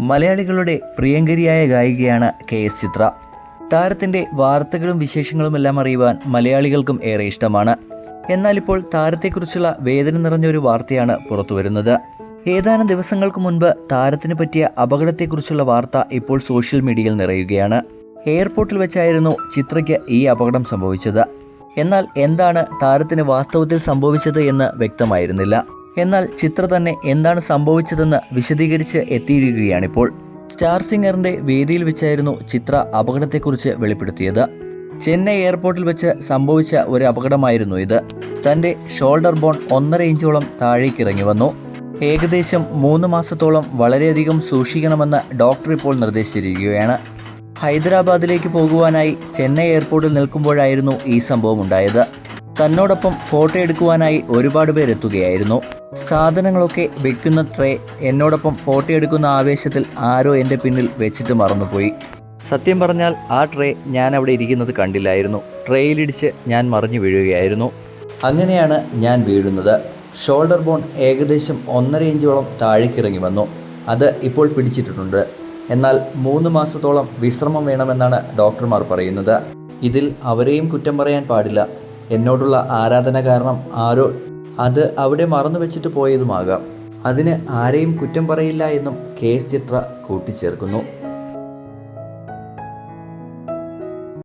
മലയാളികളുടെ പ്രിയങ്കരിയായ ഗായികയാണ് K S ചിത്ര. താരത്തിന്റെ വാർത്തകളും വിശേഷങ്ങളും എല്ലാം അറിയുവാൻ മലയാളികൾക്കും ഏറെ ഇഷ്ടമാണ്. എന്നാൽ ഇപ്പോൾ താരത്തെക്കുറിച്ചുള്ള വേദന നിറഞ്ഞൊരു വാർത്തയാണ് പുറത്തുവരുന്നത് ഏതാനും ദിവസങ്ങൾക്ക് മുൻപ് താരത്തിന് പറ്റിയ അപകടത്തെക്കുറിച്ചുള്ള വാർത്ത ഇപ്പോൾ സോഷ്യൽ മീഡിയയിൽ നിറയുകയാണ്. എയർപോർട്ടിൽ വെച്ചായിരുന്നു ചിത്രയ്ക്ക് ഈ അപകടം സംഭവിച്ചത്. എന്നാൽ എന്താണ് താരത്തിന് വാസ്തവത്തിൽ സംഭവിച്ചത് എന്ന് വ്യക്തമായിരുന്നില്ല. എന്നാൽ ചിത്ര തന്നെ എന്താണ് സംഭവിച്ചതെന്ന് വിശദീകരിച്ച് എത്തിയിരിക്കുകയാണിപ്പോൾ. സ്റ്റാർ സിംഗറിന്റെ വേദിയിൽ വെച്ചായിരുന്നു ചിത്ര അപകടത്തെക്കുറിച്ച് വെളിപ്പെടുത്തിയത്. ചെന്നൈ എയർപോർട്ടിൽ വെച്ച് സംഭവിച്ച ഒരു അപകടമായിരുന്നു ഇത്. തന്റെ ഷോൾഡർ ബോൺ ഒന്നര ഇഞ്ചോളം താഴേക്ക് ഇറങ്ങി വന്നു. ഏകദേശം മൂന്ന് മാസത്തോളം വളരെയധികം സൂക്ഷിക്കണമെന്ന് ഡോക്ടർ ഇപ്പോൾ നിർദ്ദേശിച്ചിരിക്കുകയാണ്. ഹൈദരാബാദിലേക്ക് പോകുവാനായി ചെന്നൈ എയർപോർട്ടിൽ നിൽക്കുമ്പോഴായിരുന്നു ഈ സംഭവം ഉണ്ടായത്. തന്നോടൊപ്പം ഫോട്ടോ എടുക്കുവാനായി ഒരുപാട് പേർ എത്തുകയായിരുന്നു സാധനങ്ങളൊക്കെ വെക്കുന്ന ട്രേ എന്നോടൊപ്പം ഫോട്ടോ എടുക്കുന്ന ആവേശത്തിൽ ആരോ എന്റെ പിന്നിൽ വെച്ചിട്ട് മറന്നുപോയി. സത്യം പറഞ്ഞാൽ ആ ട്രേ ഞാൻ അവിടെ ഇരിക്കുന്നത് കണ്ടില്ലായിരുന്നു. ട്രേയിലിടിച്ച് ഞാൻ മറിഞ്ഞു വീഴുകയായിരുന്നു. അങ്ങനെയാണ് ഞാൻ വീഴുന്നത്. ഷോൾഡർ ബോൺ ഏകദേശം ഒന്നര ഇഞ്ചോളം താഴേക്കിറങ്ങി വന്നു. അത് ഇപ്പോൾ പിടിച്ചിട്ടുണ്ട്. എന്നാൽ മൂന്ന് മാസത്തോളം വിശ്രമം വേണമെന്നാണ് ഡോക്ടർമാർ പറയുന്നത്. ഇതിൽ അവരെയും കുറ്റം പറയാൻ പാടില്ല. എന്നോടുള്ള ആരാധന കാരണം ആരോ അത് അവിടെ മറന്നു വെച്ചിട്ട് പോയതുമാകാം. അതിന് ആരെയും കുറ്റം പറയില്ല എന്നും കെ എസ് ചിത്ര കൂട്ടിച്ചേർക്കുന്നു.